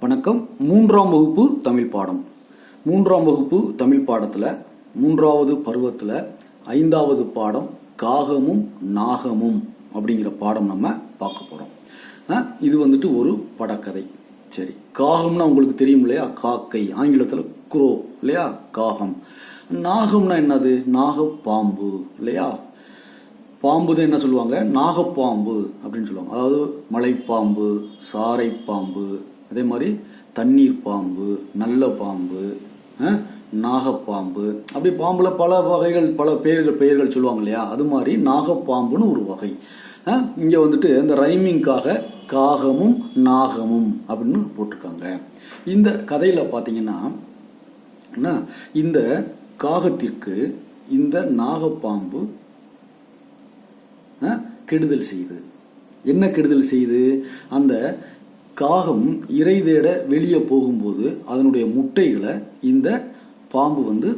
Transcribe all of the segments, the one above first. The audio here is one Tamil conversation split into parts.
வணக்கம். மூன்றாம் வகுப்பு தமிழ் பாடம். மூன்றாம் வகுப்பு தமிழ் பாடத்தில் மூன்றாவது பருவத்தில் ஐந்தாவது பாடம் காகமும் நாகமும் அப்படிங்கிற பாடம் நம்ம பார்க்க போகிறோம் இது வந்துட்டு ஒரு படக்கதை. சரி காகம்னா உங்களுக்கு தெரியும் இல்லையா? காக்கை. ஆங்கிலத்தில் குரோ இல்லையா? காகம். நாகம்னா என்னது? நாகப்பாம்பு இல்லையா? பாம்பு தான் என்ன சொல்லுவாங்க? நாகப்பாம்பு அப்படின்னு சொல்லுவாங்க. அதாவது மலைப்பாம்பு சாரை பாம்பு அதே மாதிரி தண்ணீர் பாம்பு நல்ல பாம்பு நாகப்பாம்பு அப்படி பாம்புல பல வகைகள் பல பெயர்கள் பெயர்கள் சொல்லுவாங்க இல்லையா? அது மாதிரி நாகப்பாம்புன்னு ஒரு வகை. அஹ், இங்க வந்துட்டு இந்த ரைமிங்காக காகமும் நாகமும் அப்படின்னு போட்டிருக்காங்க. இந்த கதையில பாத்தீங்கன்னா என்ன, இந்த காகத்திற்கு இந்த நாகப்பாம்பு கெடுதல் செய்யுது. என்ன கெடுதல் செய்யுது? அந்த காகம் இறை தேட வெளியே போகும்போது அதனுடைய முட்டைகளை இந்த பாம்பு வந்து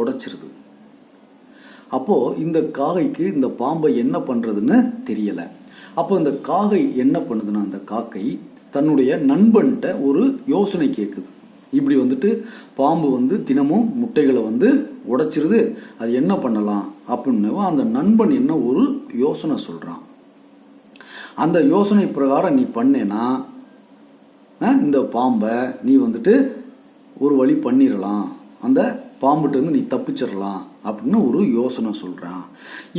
உடைச்சிருது. அப்போ இந்த காகைக்கு இந்த பாம்பை என்ன பண்றதுன்னு தெரியல. அப்போ இந்த காகை என்ன பண்ணுதுன்னா அந்த காக்கை தன்னுடைய நண்பன்கிட்ட ஒரு யோசனை கேட்குது இப்படி வந்துட்டு பாம்பு வந்து தினமும் முட்டைகளை வந்து உடைச்சிருது. அது என்ன பண்ணலாம் அப்படின்னு அந்த நண்பன் என்ன ஒரு யோசனை சொல்றான். அந்த யோசனை பிரகாரம் நீ பண்ணேன்னா இந்த பாம்பை நீ வந்துட்டு ஒரு வழி பண்ணிடலாம் அந்த பாம்புட்டேருந்து நீ தப்பிச்சிடலாம் அப்படின்னு ஒரு யோசனை சொல்கிறான்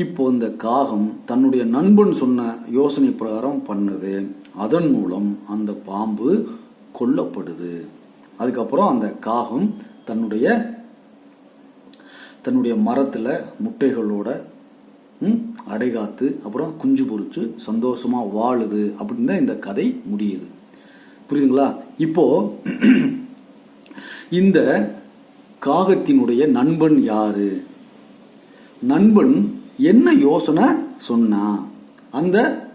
இப்போ இந்த காகம் தன்னுடைய நண்பன் சொன்ன யோசனை பிரகாரம் பண்ணுது. அதன் மூலம் அந்த பாம்பு கொல்லப்படுது. அதுக்கப்புறம் அந்த காகம் தன்னுடைய தன்னுடைய மரத்தில் முட்டைகளோட அடைகாத்து அப்புறம் குஞ்சு பொறிச்சு சந்தோஷமாக வாழுது அப்படின்னு தான் இந்த கதை முடியுது. புரியுதுங்களா? இப்போ இந்த காகத்தினுடைய நண்பன் யாரு? நண்பன் என்ன யோசனை சொன்னா அந்த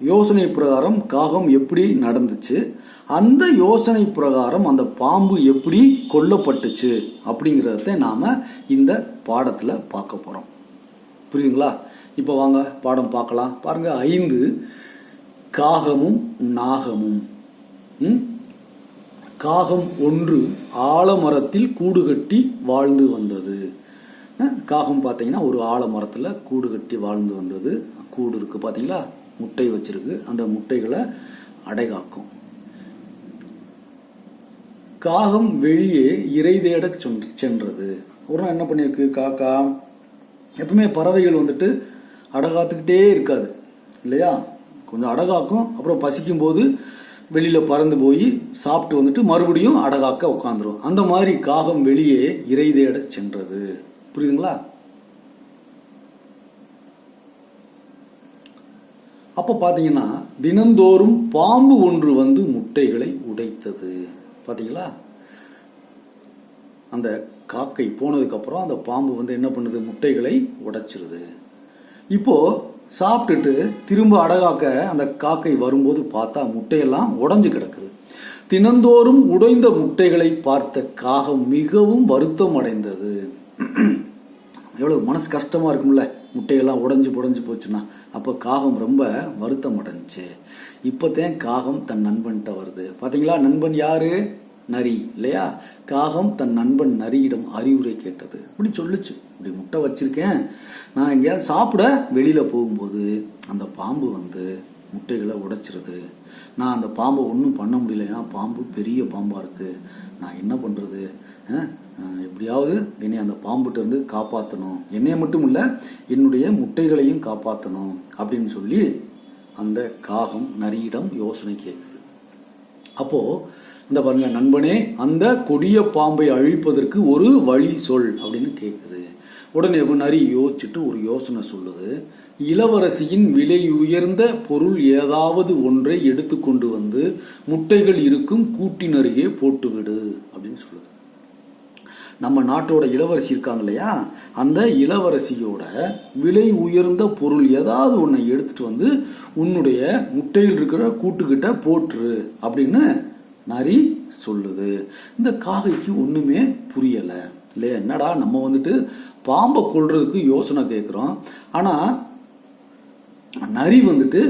யோசனை பிரகாரம் காகம் எப்படி நடந்துச்சு அந்த யோசனை பிரகாரம் அந்த பாம்பு எப்படி கொல்லப்பட்டுச்சு அப்படிங்கிறத நாம இந்த பாடத்தில் பார்க்க போகிறோம் புரியுதுங்களா? இப்போ வாங்க பாடம் பார்க்கலாம். பாருங்க ஐந்து காகமும் நாகமும். காகம் ஒன்று ஆலமரத்தில் கூடு கட்டி வாழ்ந்து வந்தது. காகம் பார்த்தீங்கன்னா ஒரு ஆலமரத்தில் கூடு கட்டி வாழ்ந்து வந்தது. கூடு இருக்கு பார்த்தீங்களா? முட்டை வச்சிருக்கு. அந்த முட்டைகளை அடைகாக்கும். காகம் வெளியே இறை தேட சென்றது. ஒரு நாள் என்ன பண்ணியிருக்கு காக்கா? எப்பவுமே பறவைகள் வந்துட்டு அடகாத்துக்கிட்டே இருக்காது. இல்லையா? கொஞ்சம் அடகாக்கும். அப்புறம் பசிக்கும் போது வெளியில பறந்து போய் சாப்பிட்டு வந்துட்டு மறுபடியும் அடகாக்க உட்காந்துரும் அந்த மாதிரி காகம் வெளியே இறை தேட சென்றது. புரியுதுங்களா? அப்ப பாத்தீங்கன்னா தினந்தோறும் பாம்பு ஒன்று வந்து முட்டைகளை உடைத்தது. பாத்தீங்களா? அந்த காக்கை போனதுக்கு அப்புறம் அந்த பாம்பு வந்து என்ன பண்ணுது? முட்டைகளை உடைச்சிருது. இப்போ சாப்பிட்டுட்டு திரும்ப அடகாக்க அந்த காக்கை வரும்போது பார்த்தா முட்டையெல்லாம் உடஞ்சு கிடக்குது. தினந்தோறும் உடைந்த முட்டைகளை பார்த்த காகம் மிகவும் வருத்தம் அடைந்தது. எவ்வளவு மனசு கஷ்டமா இருக்கும்ல முட்டையெல்லாம் உடஞ்சி புடைஞ்சு போச்சுன்னா. அப்போ காகம் ரொம்ப வருத்தம் அடைஞ்சுச்சு இப்போதான் காகம் தன் நண்பன்கிட்ட வருது. பார்த்தீங்களா நண்பன் யாரு? நரி இல்லையா? காகம் தன் நண்பன் நரியிடம் அறிவுரை கேட்டது. இப்படி சொல்லுச்சு. இப்படி முட்டை வச்சிருக்கேன். நான் எங்கேயாவது சாப்பிட வெளியில போகும்போது அந்த பாம்பு வந்து முட்டைகளை உடைச்சிருது. நான் அந்த பாம்பை ஒன்றும் பண்ண முடியல. ஏன்னா பாம்பு பெரிய பாம்பா இருக்கு. நான் என்ன பண்றது? எப்படியாவது என்னை அந்த பாம்புகிட்டேருந்து காப்பாற்றணும் என்னைய மட்டும் இல்லை என்னுடைய முட்டைகளையும் காப்பாற்றணும் அப்படின்னு சொல்லி அந்த காகம் நரியிடம் யோசனை கேட்குது அப்போது இந்த பாருங்க நண்பனே அந்த கொடிய பாம்பை அழிப்பதற்கு ஒரு வழி சொல் அப்படின்னு கேட்குது உடனே நரி யோசிச்சுட்டு ஒரு யோசனை சொல்லுது. இளவரசியின் விலை உயர்ந்த பொருள் ஏதாவது ஒன்றை எடுத்துக்கொண்டு வந்து முட்டைகள் இருக்கும் கூட்டினருகே போட்டுவிடு அப்படின்னு சொல்லுது. நம்ம நாட்டோட இளவரசி இருக்காங்க இல்லையா? அந்த இளவரசியோட விலை உயர்ந்த பொருள் ஏதாவது ஒன்றை எடுத்துட்டு வந்து உன்னுடைய முட்டையில் இருக்கிற கூட்டுக்கிட்ட போட்டுரு அப்படின்னு நரி சொல்லுது. இந்த காகைக்கு ஒண்ணுமே புரியல. இல்லை என்னடா நம்ம வந்துட்டு பாம்பை கொல்றதுக்கு யோசனை கேட்குறோம் ஆனா நரி வந்துட்டு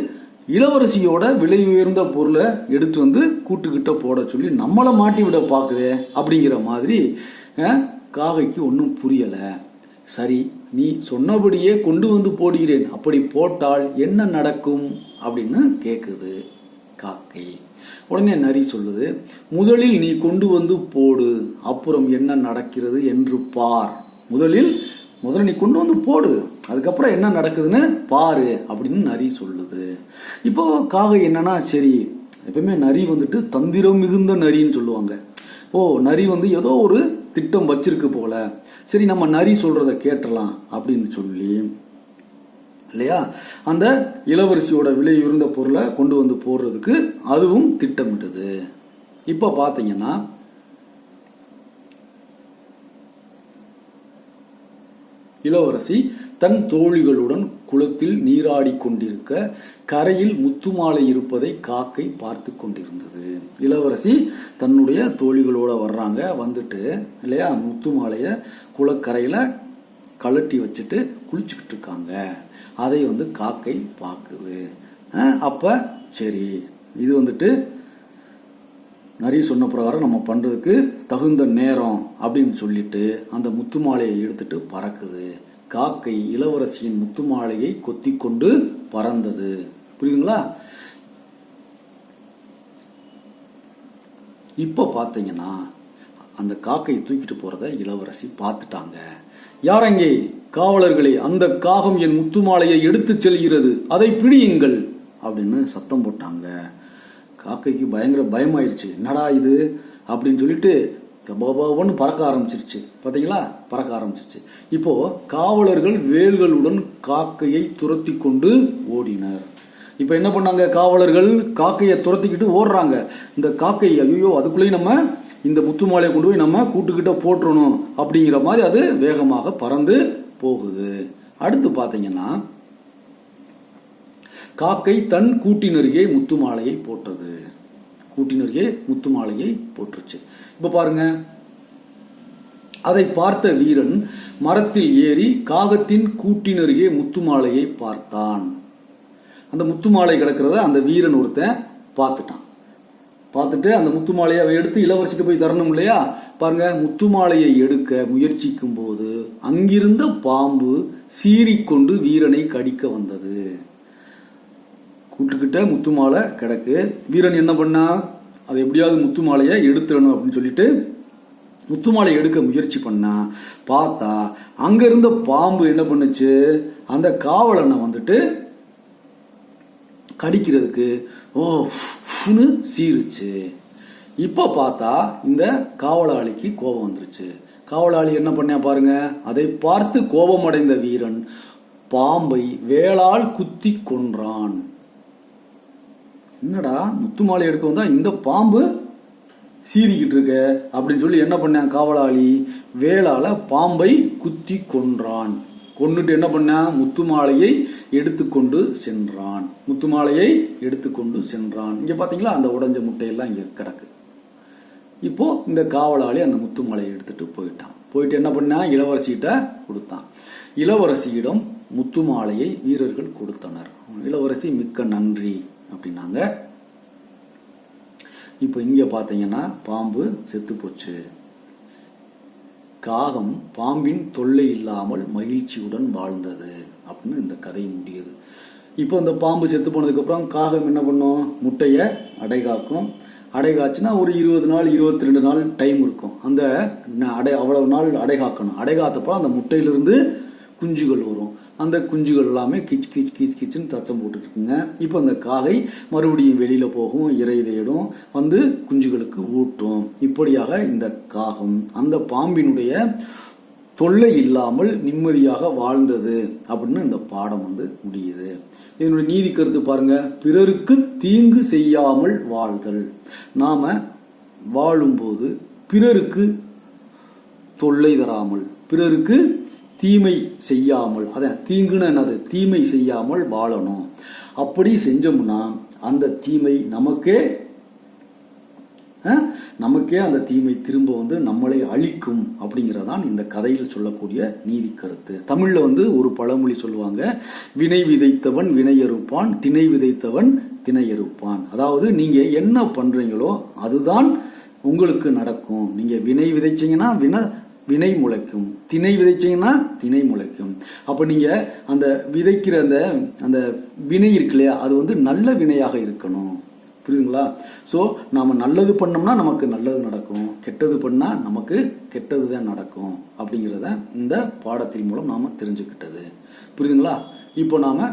இளவரசியோட விலை உயர்ந்த பொருளை எடுத்து வந்து கூட்டுக்கிட்ட போட சொல்லி நம்மளை மாட்டி விட பார்க்குதே அப்படிங்கிற மாதிரி காகைக்கு ஒன்றும் புரியலை. சரி நீ சொன்னபடியே கொண்டு வந்து போடுகிறேன். அப்படி போட்டால் என்ன நடக்கும்? அப்படின்னு கேட்குது காக்கை. உடனே நரி சொல்லுது முதலில் நீ கொண்டு வந்து போடு அப்புறம் என்ன நடக்கிறது என்று பார். முதலில் முதல்ல நீ கொண்டு வந்து போடு அதுக்கப்புறம் என்ன நடக்குதுன்னு பாரு அப்படின்னு நரி சொல்லுது. இப்போ காகை என்னன்னா சரி எப்பவுமே நரி வந்துட்டு தந்திரம் மிகுந்த நரின்னு சொல்லுவாங்க. ஓ நரி வந்து ஏதோ ஒரு திட்டம் வச்சிருக்கு போல. சரி நம்ம நரி சொல்றதை கேட்டலாம் அப்படின்னு சொல்லி இல்லையா? அந்த இளவரசியோட விலை பொருளை கொண்டு வந்து போடுறதுக்கு அதுவும் திட்டமிடுது இப்போ பார்த்தீங்கன்னா இளவரசி தன் தோழிகளுடன் குளத்தில் நீராடி கொண்டிருக்க கரையில் முத்துமாலை இருப்பதை காக்கை பார்த்து கொண்டிருந்தது. இளவரசி தன்னுடைய தோழிகளோட வர்றாங்க வந்துட்டு இல்லையா? முத்துமாலைய குளக்கரையில கழட்டி வச்சுட்டு குளிச்சுக்கிட்டு இருக்காங்க அதை வந்து காக்கை பார்க்குது. அப்போ சரி இது வந்துட்டு நிறைய சொன்ன பிரகாரம் நம்ம பண்ணுறதுக்கு தகுந்த நேரம் அப்படின்னு சொல்லிட்டு அந்த முத்து மாலையை எடுத்துட்டு பறக்குது. காக்கை இளவரசியின் முத்து மாலையை கொத்தி கொண்டு பறந்தது. புரியுதுங்களா? இப்போ பார்த்தீங்கன்னா அந்த காக்கையை தூக்கிட்டு போகிறத இளவரசி பார்த்துட்டாங்க. யாரங்கே காவலர்களே அந்த காகம் என் முத்து மாலையை செல்கிறது அதை பிடியுங்கள் அப்படின்னு சத்தம் போட்டாங்க. காக்கைக்கு பயங்கர பயமாயிருச்சு. என்னடா இது? அப்படின்னு சொல்லிட்டு பபாபன்னு பறக்க ஆரம்பிச்சிருச்சு. பார்த்தீங்களா பறக்க ஆரம்பிச்சிருச்சு. இப்போ காவலர்கள் வேல்களுடன் காக்கையை துரத்தி கொண்டு ஓடினர். இப்போ என்ன பண்ணாங்க காவலர்கள்? காக்கையை துரத்திக்கிட்டு ஓடுறாங்க. இந்த காக்கை ஐயோ அதுக்குள்ளேயும் நம்ம இந்த முத்து மாலையை கொண்டு போய் நம்ம கூட்டுக்கிட்ட போட்டுறணும் அப்படிங்கிற மாதிரி அது வேகமாக பறந்து போகுது. அடுத்து பார்த்தீங்கன்னா காக்கை தன் கூட்டினருகே முத்து மாலையை போட்டது. கூட்டினருகே முத்து மாலையை போட்டுருச்சு. இப்போ பாருங்க. அதை பார்த்த வீரன் மரத்தில் ஏறி காகத்தின் கூட்டினருகே முத்து மாலையை பார்த்தான். அந்த முத்து மாலை கிடக்கிறத அந்த வீரன் ஒருத்தன் பார்த்துட்டான். பார்த்துட்டு அந்த முத்து மாலையை எடுத்து இளவரசிட்டு போய் தரணும் இல்லையா? பாருங்க முத்து மாலையை எடுக்க முயற்சிக்கும் போது அங்கிருந்த பாம்பு சீறிக்கொண்டு வீரனை கடிக்க வந்தது. கூட்டுக்கிட்ட முத்து மாலை கிடக்கு. வீரன் என்ன பண்ணா? அதை எப்படியாவது முத்து மாலையை எடுத்துடணும் அப்படின்னு சொல்லிட்டு முத்து மாலை எடுக்க முயற்சி பண்ணா. பார்த்தா அங்க இருந்த பாம்பு என்ன பண்ணுச்சு? அந்த காவலனை வந்துட்டு கடிக்கிறதுக்கு ஓ ஃபுன்னு சீருச்சு. இப்போ பார்த்தா இந்த காவலாளிக்கு கோபம் வந்துருச்சு. காவலாளி என்ன பண்ணா பாருங்க அதை பார்த்து கோபமடைந்த வீரன் பாம்பை வேளால் குத்தி கொன்றான். என்னடா முத்துமாலை எடுக்க வந்தா இந்த பாம்பு சீறிக்கிட்டு இருக்க? அப்படின்னு சொல்லி என்ன பண்ணான் காவலாளி வேளால பாம்பை குத்தி கொன்றான். கொன்னுட்டு என்ன பண்ணான் முத்துமாலையை எடுத்துக்கொண்டு சென்றான். முத்துமாலையை எடுத்துக்கொண்டு சென்றான். இங்க பாத்தீங்களா? அந்த உடைஞ்ச முட்டையெல்லாம் இங்க கிடக்கு. இப்போ இந்த காவலாளி அந்த முத்துமாலையை எடுத்துட்டு போயிட்டான். போயிட்டு என்ன பண்ணா? இளவரசிகிட்ட கொடுத்தான். இளவரசியிடம் முத்து மாலையை வீரர்கள் கொடுத்தனர். இளவரசி மிக்க நன்றி அப்படின்னாங்க. இப்போ இங்க பாத்தீங்கன்னா பாம்பு செத்து போச்சு. காகம் பாம்பின் தொல்லை இல்லாமல் மகிழ்ச்சியுடன் வாழ்ந்தது. அப்படின்னு இந்த கதை முடியுது. இப்போ அந்த பாம்பு செத்து போனதுக்கப்புறம் காகம் என்ன பண்ணும்? முட்டையை அடை காக்கும் அடை காய்ச்சுன்னா ஒரு இருபது நாள் இருபத்தி ரெண்டு நாள் டைம் இருக்கும். அந்த அடை அவ்வளவு நாள் அடை காக்கணும் அடை காத்தப்போ அந்த முட்டையிலிருந்து குஞ்சுகள் வரும். அந்த குஞ்சுகள் எல்லாமே கிச் கிச் கிச் கிச்சுன்னு தச்சம் போட்டுட்டு இப்போ அந்த காகை மறுபடியும் வெளியில் போகும் இறை தேடும் வந்து குஞ்சுகளுக்கு ஊட்டும். இப்படியாக இந்த காகம் அந்த பாம்பினுடைய தொல்லை இல்லாமல் நிம்மதியாக வாழ்ந்தது அப்படின்னு இந்த பாடம் வந்து முடியுது. இதனுடைய நீதி கருத்து பாருங்க. பிறருக்கு தீங்கு செய்யாமல் வாழ்தல். நாம வாழும்போது பிறருக்கு தொல்லை தராமல் பிறருக்கு தீமை செய்யாமல் அதான் தீங்குன்னு என்னது? தீமை செய்யாமல் வாழணும். அப்படி செஞ்சோம்னா அந்த தீமை நமக்கே நமக்கே அந்த தீமை திரும்ப வந்து நம்மளை அழிக்கும் அப்படிங்கிறதான் இந்த கதையில் சொல்லக்கூடிய நீதி கருத்து தமிழில் வந்து ஒரு பழமொழி சொல்லுவாங்க வினை விதைத்தவன் வினையறுப்பான் திணை விதைத்தவன் திணையறுப்பான். அதாவது நீங்க என்ன பண்றீங்களோ அதுதான் உங்களுக்கு நடக்கும். நீங்க வினை விதைச்சிங்கன்னா வினை வினை முளைக்கும். திணை விதைச்சிங்கன்னா திணை முளைக்கும். அப்போ நீங்க அந்த விதைக்கிற அந்த அந்த வினை இருக்கு இல்லையா அது வந்து நல்ல வினையாக இருக்கணும். புரியுதுங்களா? ஸோ நாம் நல்லது பண்ணோம்னா நமக்கு நல்லது நடக்கும். கெட்டது பண்ணால் நமக்கு கெட்டது தான் நடக்கும். அப்படிங்கிறத இந்த பாடத்தின் மூலம் நாம் தெரிஞ்சுக்கிட்டது. புரியுதுங்களா? இப்போ நாம்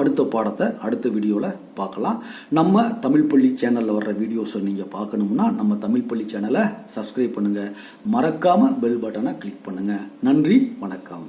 அடுத்த பாடத்தை அடுத்த வீடியோவில் பார்க்கலாம். நம்ம தமிழ் பள்ளி சேனலில் வர்ற வீடியோஸை நீங்கள் பார்க்கணும்னா நம்ம தமிழ் பள்ளி சேனலை சப்ஸ்கிரைப் பண்ணுங்கள் மறக்காமல் பெல் பட்டனை கிளிக் பண்ணுங்கள் நன்றி வணக்கம்.